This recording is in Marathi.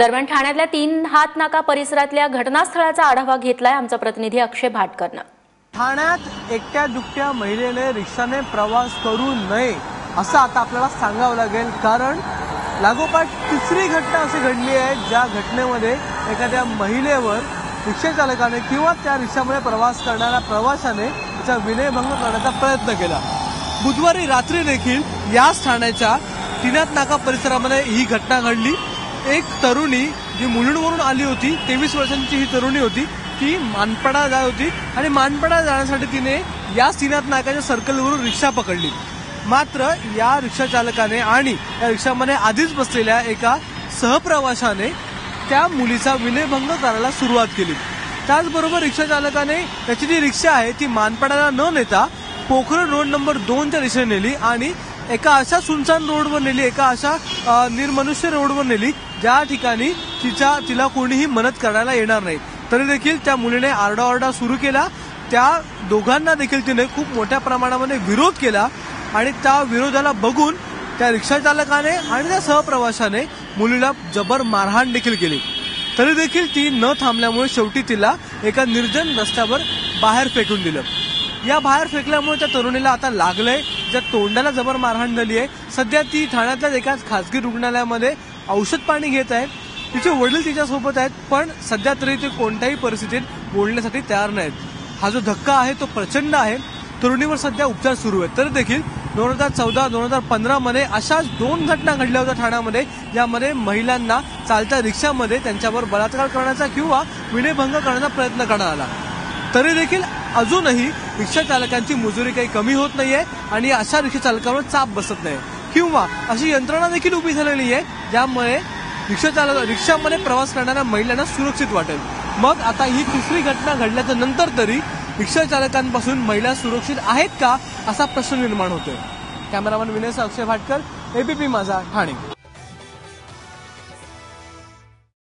दरम्यान ठाण्यातल्या तीन हात नाका परिसरातल्या घटनास्थळाचा आढावा घेतलाय आमचा प्रतिनिधी अक्षय भाटकरनं. ठाण्यात एकट्या दुकट्या महिलेने रिक्षाने प्रवास करू नये असं आता आपल्याला सांगावं लागेल. कारण लागोपाठ तिसरी घटना अशी घडली आहे ज्या घटनेमध्ये एखाद्या महिलेवर रिक्षाचालकाने किंवा त्या रिक्षामध्ये प्रवास करणाऱ्या प्रवाशाने त्याचा विनयभंग करण्याचा प्रयत्न केला. बुधवारी रात्री देखील याच ठाण्याच्या तिनात नाका परिसरामध्ये ही घटना घडली. एक तरुणी जी मुलुंडवरून आली होती तेवीस वर्षांची ही तरुणी होती ती मानपडा जात होती आणि मानपडा जाण्यासाठी तिने या सिनात नाकाच्या सर्कलवरून रिक्षा पकडली. मात्र या रिक्षा चालकाने आणि या रिक्षामध्ये आधीच बसलेल्या एका सहप्रवाशाने त्या मुलीचा विनयभंग करायला सुरुवात केली. त्याचबरोबर रिक्षा चालकाने त्याची जी रिक्षा आहे ती मानपडाला न नेता पोखरण रोड नंबर दोनच्या दिशेने नेली आणि एका अशा सुनसान रोडवर नेली एका अशा निर्मनुष्य रोडवर नेली ज्या ठिकाणी तिच्या तिला कोणीही मदत करायला येणार नाही. तरी देखील त्या मुलीने आरडाओरडा सुरू केला. त्या दोघांना देखील तिने खूप मोठ्या प्रमाणामध्ये विरोध केला आणि त्या विरोधाला बघून त्या रिक्षा चालकाने आणि त्या सहप्रवाशाने मुलीला जबर मारहाण देखील केली. तरी देखील ती न थांबल्यामुळे शेवटी तिला एका निर्जन रस्त्यावर बाहेर फेकून दिलं. या बाहेर फेकल्यामुळे त्या तरुणीला आता लागलंय. ज्या तोंडाला जबर मारहाण झाली आहे सध्या ती ठाण्यातल्याच एका खासगी रुग्णालयामध्ये औषध पाणी घेत आहे तिचे वडील तिच्यासोबत आहेत पण सध्या तरी ते कोणत्याही परिस्थितीत बोलण्यासाठी तयार नाहीत. हा जो धक्का आहे तो प्रचंड आहे. तरुणीवर सध्या उपचार सुरू आहेत. तरी देखील दोन हजार चौदा दोन हजार पंधरा मध्ये अशाच दोन घटना घडल्या होत्या ठाण्यामध्ये ज्यामध्ये महिलांना चालत्या रिक्षामध्ये त्यांच्यावर बलात्कार करण्याचा किंवा विनयभंग करण्याचा प्रयत्न करण्यात आला. तरी देखील अजूनही रिक्षा चालकांची मजुरी काही कमी होत नाहीये आणि अशा रिक्षा चालकांवर चाप बसत नाही किंवा अशी यंत्रणा देखील उभी झालेली आहे ज्यामुळे रिक्षा चालक रिक्षामध्ये प्रवास करणाऱ्या महिलांना सुरक्षित वाटेल. मग आता ही तिसरी घटना घडल्याच्या नंतर तरी रिक्षा चालकांपासून महिला सुरक्षित आहेत का असा प्रश्न निर्माण होतोय. Cameraman Vinay Akshay Bhatkar ABP Majha Thane.